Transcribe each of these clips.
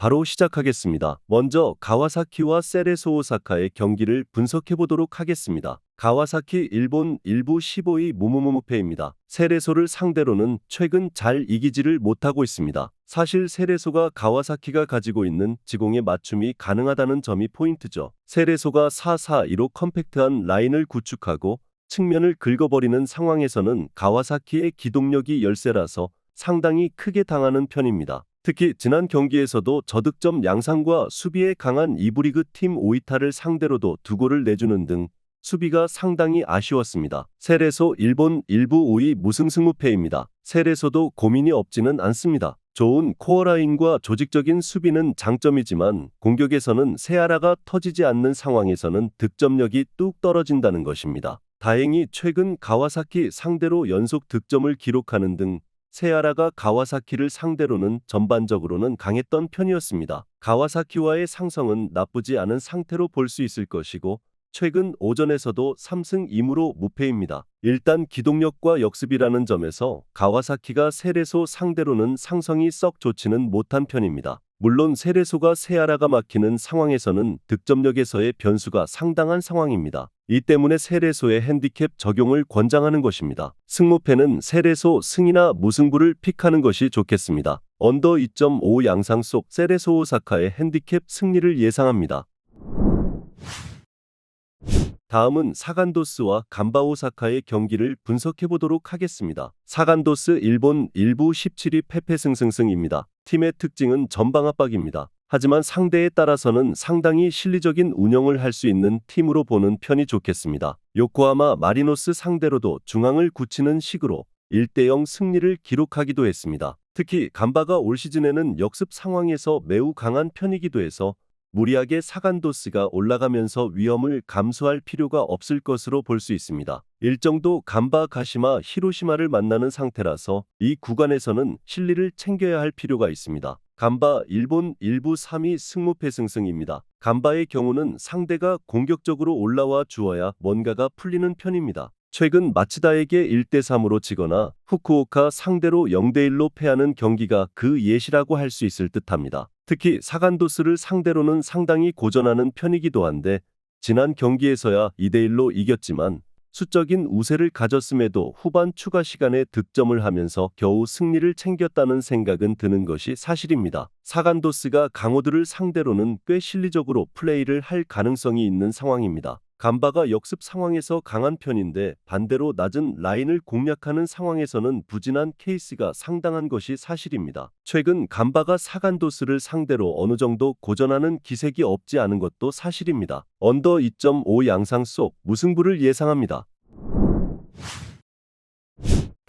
바로 시작하겠습니다. 먼저 가와사키와 세레소 오사카의 경기를 분석해 보도록 하겠습니다. 가와사키 일본 일부 15위 무무무무패입니다. 세레소를 상대로는 최근 잘 이기지를 못하고 있습니다. 사실 세레소가 가와사키가 가지고 있는 지공의 맞춤이 가능하다는 점이 포인트죠. 세레소가 4-4-2로 컴팩트한 라인을 구축하고 측면을 긁어버리는 상황에서는 가와사키의 기동력이 열세라서 상당히 크게 당하는 편입니다. 특히 지난 경기에서도 저득점 양상과 수비에 강한 이브리그 팀 오이타를 상대로도 두 골을 내주는 등 수비가 상당히 아쉬웠습니다. 세레소 일본 일부 5위 무승승무패입니다. 세레소도 고민이 없지는 않습니다. 좋은 코어라인과 조직적인 수비는 장점이지만 공격에서는 세아라가 터지지 않는 상황에서는 득점력이 뚝 떨어진다는 것입니다. 다행히 최근 가와사키 상대로 연속 득점을 기록하는 등 세아라가 가와사키를 상대로는 전반적으로는 강했던 편이었습니다. 가와사키와의 상성은 나쁘지 않은 상태로 볼 수 있을 것이고 최근 오전에서도 3승 2무로 무패입니다. 일단 기동력과 역습이라는 점에서 가와사키가 세레소 상대로는 상성이 썩 좋지는 못한 편입니다. 물론 세레소가 세아라가 막히는 상황에서는 득점력에서의 변수가 상당한 상황입니다. 이 때문에 세레소의 핸디캡 적용을 권장하는 것입니다. 승무패는 세레소 승이나 무승부를 픽하는 것이 좋겠습니다. 언더 2.5 양상 속 세레소 오사카의 핸디캡 승리를 예상합니다. 다음은 사간도스와 간바오사카의 경기를 분석해 보도록 하겠습니다. 사간도스 일본 일부 17위 패패승승승입니다. 팀의 특징은 전방 압박입니다. 하지만 상대에 따라서는 상당히 실리적인 운영을 할 수 있는 팀으로 보는 편이 좋겠습니다. 요코하마 마리노스 상대로도 중앙을 굳히는 식으로 1대0 승리를 기록하기도 했습니다. 특히 간바가 올 시즌에는 역습 상황에서 매우 강한 편이기도 해서 무리하게 사간도스가 올라가면서 위험을 감수할 필요가 없을 것으로 볼 수 있습니다. 일정도 간바 가시마 히로시마를 만나는 상태라서 이 구간에서는 실리를 챙겨야 할 필요가 있습니다. 간바 일본 일부 3위 승무패승승입니다. 간바의 경우는 상대가 공격적으로 올라와 주어야 뭔가가 풀리는 편입니다. 최근 마치다에게 1대3으로 지거나 후쿠오카 상대로 0대1로 패하는 경기가 그 예시라고 할 수 있을 듯합니다. 특히 사간도스를 상대로는 상당히 고전하는 편이기도 한데 지난 경기에서야 2대1로 이겼지만 수적인 우세를 가졌음에도 후반 추가 시간에 득점을 하면서 겨우 승리를 챙겼다는 생각은 드는 것이 사실입니다. 사간도스가 강호들을 상대로는 꽤 실리적으로 플레이를 할 가능성이 있는 상황입니다. 간바가 역습 상황에서 강한 편인데 반대로 낮은 라인을 공략하는 상황에서는 부진한 케이스가 상당한 것이 사실입니다. 최근 간바가 사간도스를 상대로 어느 정도 고전하는 기색이 없지 않은 것도 사실입니다. 언더 2.5 양상 속 무승부를 예상합니다.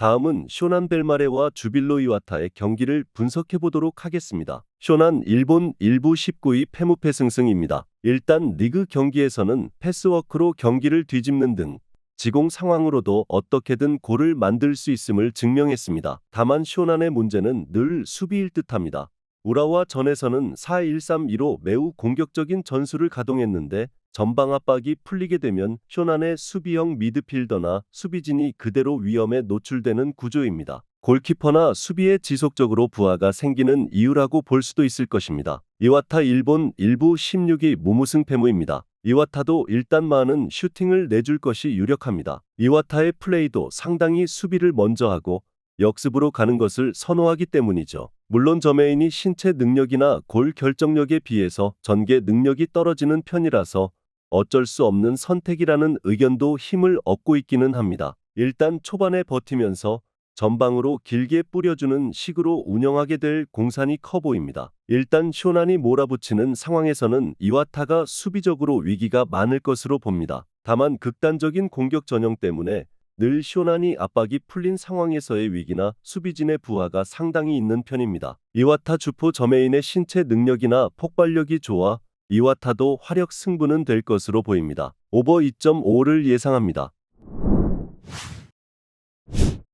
다음은 쇼난 벨마레와 주빌로 이와타의 경기를 분석해 보도록 하겠습니다. 쇼난 일본 일부 19위 패무패 승승입니다. 일단 리그 경기에서는 패스워크로 경기를 뒤집는 등 지공 상황으로도 어떻게든 골을 만들 수 있음을 증명했습니다. 다만 쇼난의 문제는 늘 수비일 듯합니다. 우라와 전에서는 4-1-3-2로 매우 공격적인 전술을 가동했는데 전방 압박이 풀리게 되면 쇼난의 수비형 미드필더나 수비진이 그대로 위험에 노출되는 구조입니다. 골키퍼나 수비에 지속적으로 부하가 생기는 이유라고 볼 수도 있을 것입니다. 이와타 일본 일부 16위 무무승 패무입니다. 이와타도 일단 많은 슈팅을 내줄 것이 유력합니다. 이와타의 플레이도 상당히 수비를 먼저 하고 역습으로 가는 것을 선호하기 때문이죠. 물론 저메인이 신체 능력이나 골 결정력에 비해서 전개 능력이 떨어지는 편이라서 어쩔 수 없는 선택이라는 의견도 힘을 얻고 있기는 합니다. 일단 초반에 버티면서 전방으로 길게 뿌려주는 식으로 운영하게 될 공산이 커 보입니다. 일단 쇼난이 몰아붙이는 상황에서는 이와타가 수비적으로 위기가 많을 것으로 봅니다. 다만 극단적인 공격 전형 때문에 늘 쇼난이 압박이 풀린 상황에서의 위기나 수비진의 부하가 상당히 있는 편입니다. 이와타 주포 저메인의 신체 능력이나 폭발력이 좋아 이와타도 화력 승부는 될 것으로 보입니다. 오버 2.5를 예상합니다.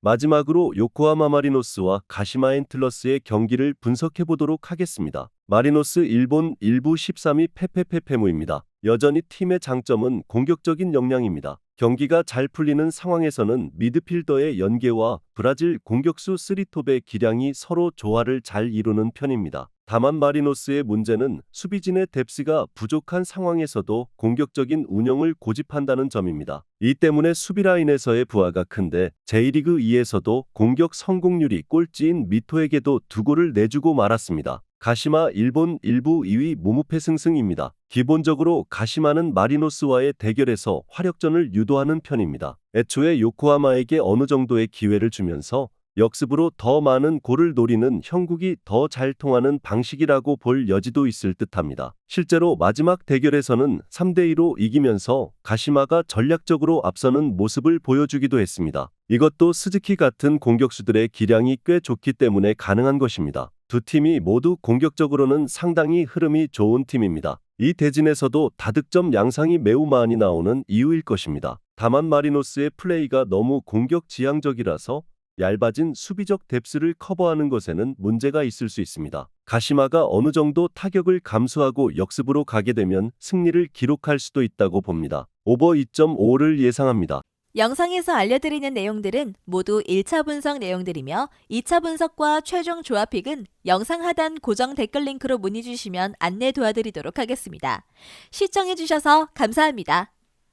마지막으로 요코하마 마리노스와 가시마 엔틀러스의 경기를 분석해 보도록 하겠습니다. 마리노스 일본 일부 13위 페페페페무입니다. 여전히 팀의 장점은 공격적인 역량입니다. 경기가 잘 풀리는 상황에서는 미드필더의 연계와 브라질 공격수 쓰리톱의 기량이 서로 조화를 잘 이루는 편입니다. 다만 마리노스의 문제는 수비진의 뎁스가 부족한 상황에서도 공격적인 운영을 고집한다는 점입니다. 이 때문에 수비 라인에서의 부하가 큰데 J리그 2에서도 공격 성공률이 꼴찌인 미토에게도 두 골을 내주고 말았습니다. 가시마 일본 일부 2위 무무패 승승입니다. 기본적으로 가시마는 마리노스와의 대결에서 화력전을 유도하는 편입니다. 애초에 요코하마에게 어느 정도의 기회를 주면서 역습으로 더 많은 골을 노리는 형국이 더 잘 통하는 방식이라고 볼 여지도 있을 듯합니다. 실제로 마지막 대결에서는 3대2로 이기면서 가시마가 전략적으로 앞서는 모습을 보여주기도 했습니다. 이것도 스즈키 같은 공격수들의 기량이 꽤 좋기 때문에 가능한 것입니다. 두 팀이 모두 공격적으로는 상당히 흐름이 좋은 팀입니다. 이 대진에서도 다득점 양상이 매우 많이 나오는 이유일 것입니다. 다만 마리노스의 플레이가 너무 공격 지향적이라서 얇아진 수비적 뎁스를 커버하는 것에는 문제가 있을 수 있습니다. 가시마가 어느 정도 타격을 감수하고 역습으로 가게 되면 승리를 기록할 수도 있다고 봅니다. 오버 2.5를 예상합니다. 영상에서 알려드리는 내용들은 모두 1차 분석 내용들이며 2차 분석과 최종 조합픽은 영상 하단 고정 댓글 링크로 문의 주시면 안내 도와드리도록 하겠습니다. 시청해주셔서 감사합니다.